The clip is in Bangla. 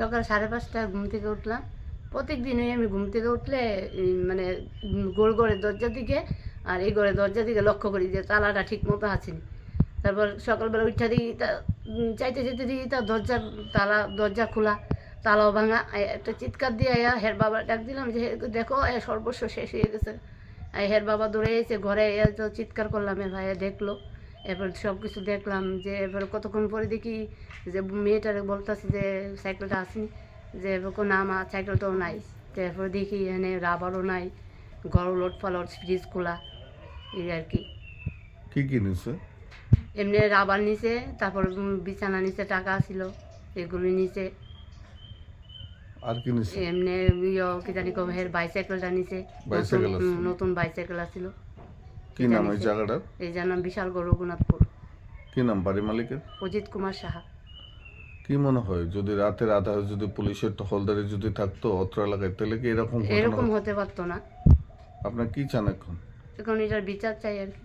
সকাল সাড়ে পাঁচটায় ঘুম থেকে উঠলাম। প্রত্যেক দিনই আমি ঘুম থেকে উঠলে মানে গোল ঘরের দরজার দিকে আর এই ঘরের দরজার দিকে লক্ষ্য করি যে তালাটা ঠিক মতো আছেনি তারপর সকালবেলা উঠা দিই, তা চাইতে চাইতে দিই, তা দরজা তালা, দরজা খোলা, তালাও ভাঙা একটা চিৎকার দিয়ে আয়া হের বাবা ডাক দিলাম যে দেখো, এ সর্বস্ব শেষ হয়ে গেছে। হের বাবা দৌড়ে এসে ঘরে এ তো চিৎকার করলাম, এ ভাইয়া দেখল। এবার সব কিছু দেখলাম যে এবার কতক্ষণ পরে দেখি যে মেয়েটারে বলতেছে যে সাইকেলটা আসেনি। যে এবার কোনো না মা সাইকেলটাও নাই। তারপর দেখি এখানে রাবারও নাই ঘর লোট ফ্রিজ খোলা এই আর কি। কি কি নিছে এমনি রাবার নিচে তারপর বিছানা নিচে টাকা ছিল এগুলি নিচে আর কি নিছে? এমনি ইয়ে কি জানি কম হের বাইসাইকেলটা আছে? নতুন বাইসাইকেল আছিল। কি নাম এই জায়গাটার? এই যার নাম বিশাল রঘুনাথপুর। কি নাম বাড়ি মালিকের? অজিত কুমার সাহা। কি মনে হয় যদি রাতের আধারে যদি পুলিশের টহলদারি যদি থাকতো অত্র এলাকায় তাহলে কি এরকম এরকম হতে পারতো না। আপনার কি চান এখন? এখন এটার বিচার চাই আর কি।